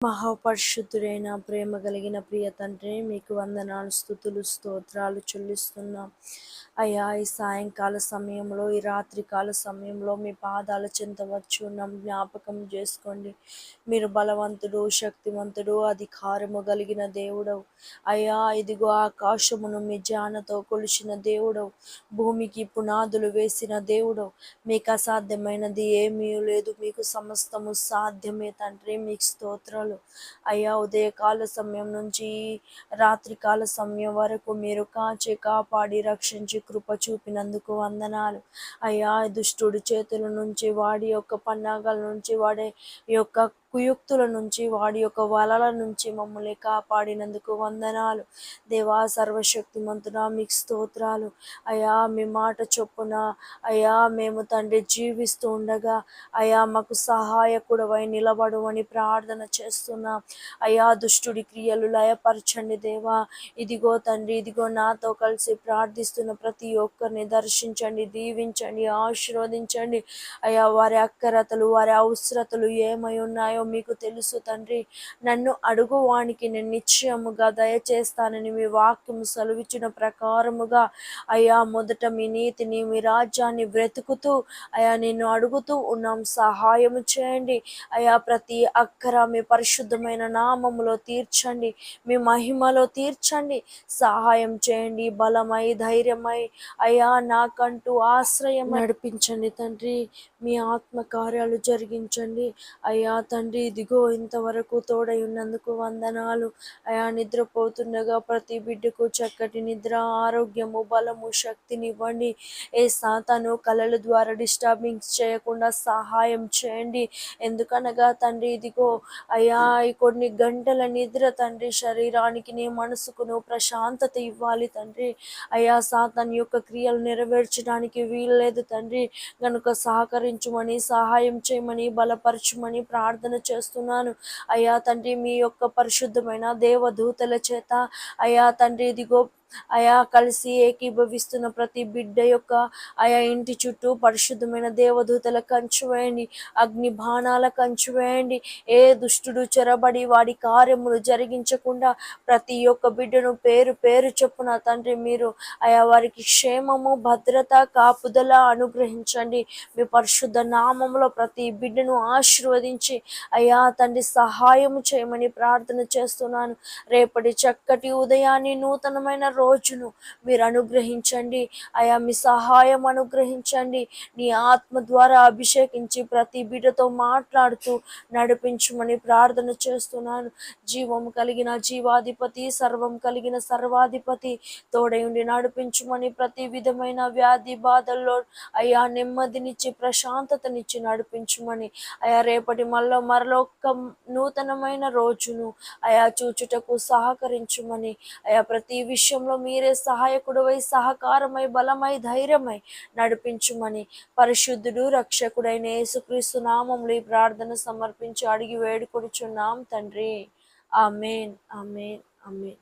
మహాపరిశుద్ధుడైన ప్రేమ కలిగిన ప్రియ తండ్రి మీకు వందనాలు స్థుతులు స్తోత్రాలు చెల్లిస్తున్నాం. అయ్యా ఈ సాయంకాల సమయంలో ఈ రాత్రికాల సమయంలో మీ పాదాల చెంత వచ్చి జ్ఞాపకం చేసుకోండి. మీరు బలవంతుడు శక్తివంతుడు అధికారము కలిగిన దేవుడవు. అయ్యా ఇదిగో ఆకాశమును మీ జానతో కొలిచిన దేవుడవు. భూమికి పునాదులు వేసిన దేవుడవు. మీకు అసాధ్యమైనది ఏమీ లేదు. మీకు సమస్తము సాధ్యమే తండ్రి మీకు స్తోత్రాలు. అయ్యా ఉదయకాల సమయం నుంచి రాత్రికాల సమయం వరకు మీరు కాచి కాపాడి రక్షించి కృప చూపినందుకు వందనాలు. అయ్యా దుష్టుడి చేతుల నుంచి వాడి యొక్క పన్నాగాల నుంచి వాడే యొక్క కుయుక్తుల నుంచి వాడి యొక్క వలల నుంచి మమ్మల్ని కాపాడినందుకు వందనాలు. దేవా సర్వశక్తిమంతున మీకు స్తోత్రాలు. అయా మీ మాట చొప్పున అయా మేము తండ్రి జీవిస్తూ ఉండగా అయా మాకు సహాయకుడవై నిలబడమని ప్రార్థన చేస్తున్నాం. అయా దుష్టుడి క్రియలు లయపరచండి దేవా. ఇదిగో తండ్రి ఇదిగో నాతో కలిసి ప్రార్థిస్తున్న ప్రతి ఒక్కరిని దర్శించండి దీవించండి ఆశీర్వదించండి. అయా వారి అక్కరతలు వారి అవసరతలు ఏమై ఉన్నాయో మీకు తెలుసు తండ్రి. నన్ను అడుగువానికి నేను నిశ్చయముగా దయచేస్తానని మీ వాక్యము సెలవిచ్చిన ప్రకారముగా అయ్యా మొదట మీ నీతిని మీ రాజ్యాన్ని బ్రతుకుతూ అయా నేను అడుగుతూ ఉన్నాం. సహాయము చేయండి. అయా ప్రతి అక్కర మీ పరిశుద్ధమైన నామములో తీర్చండి. మీ మహిమలో తీర్చండి. సహాయం చేయండి. బలమై ధైర్యమై అయా నాకంటూ ఆశ్రయం నడిపించండి తండ్రి. మీ ఆత్మ కార్యాలు జరిగించండి. అయ్యా తండ్రి తండ్రి ఇదిగో ఇంతవరకు తోడై వందనాలు. అయా నిద్రపోతుండగా ప్రతి బిడ్డకు చక్కటి నిద్ర ఆరోగ్యము బలము శక్తినివ్వండి. ఏ సాతాను కళల ద్వారా డిస్టర్బింగ్స్ చేయకుండా సహాయం చేయండి. ఎందుకనగా తండ్రి ఇదిగో అయ్యా కొన్ని గంటల నిద్ర తండ్రి శరీరానికి నీ మనసుకును ప్రశాంతత ఇవ్వాలి తండ్రి. అయా సాతాన్ యొక్క క్రియలు నెరవేర్చడానికి వీల్లేదు తండ్రి. గనుక సహకరించమని సహాయం చేయమని బలపరచమని ప్రార్థన చేస్తున్నాను. అయ్యా తండ్రి మీ యొక్క పరిశుద్ధమైన దేవదూతల చేత అయ్యా తండ్రి ఇదిగో ఆయా కలిసి ఏకీభవిస్తున్న ప్రతి బిడ్డ యొక్క ఆయా ఇంటి చుట్టూ పరిశుద్ధమైన దేవదూతల కంచు వేయండి అగ్ని బాణాల కంచు వేయండి. ఏ దుష్టుడు చెరబడి వాడి కార్యములు జరిగించకుండా ప్రతి ఒక్క బిడ్డను పేరు పేరు చెప్పున తండ్రి మీరు ఆయా వారికి క్షేమము భద్రత కాపుదల అనుగ్రహించండి. మీ పరిశుద్ధ నామంలో ప్రతి బిడ్డను ఆశీర్వదించి అయ్యా తండ్రి సహాయము చేయమని ప్రార్థన చేస్తున్నాను. రేపటి చక్కటి ఉదయాన్ని నూతనమైన రోజును మీరు అనుగ్రహించండి. అయా మీ సహాయం అనుగ్రహించండి. నీ ఆత్మ ద్వారా అభిషేకించి ప్రతి బిడ్డతో మాట్లాడుతూ నడిపించమని ప్రార్థన చేస్తున్నాను. జీవం కలిగిన జీవాధిపతి సర్వం కలిగిన సర్వాధిపతి తోడై ఉండి నడిపించమని ప్రతి విధమైన వ్యాధి బాధల్లో అయా నెమ్మదినిచ్చి ప్రశాంతతనిచ్చి నడిపించమని అయా రేపటి మళ్ళీ మరొక నూతనమైన రోజును అయా చూచుటకు సహకరించమని అయా ప్రతి విషయంలో మీరే సహాయకుడవై సహకారమై బలమై ధైర్యమై నడిపించుమని పరిశుద్ధుడు రక్షకుడైన యేసుక్రీస్తు నామంలో ఈ ప్రార్థన సమర్పించి అడిగి వేడుకొడుచున్నాం తండ్రి. Amen amen amen.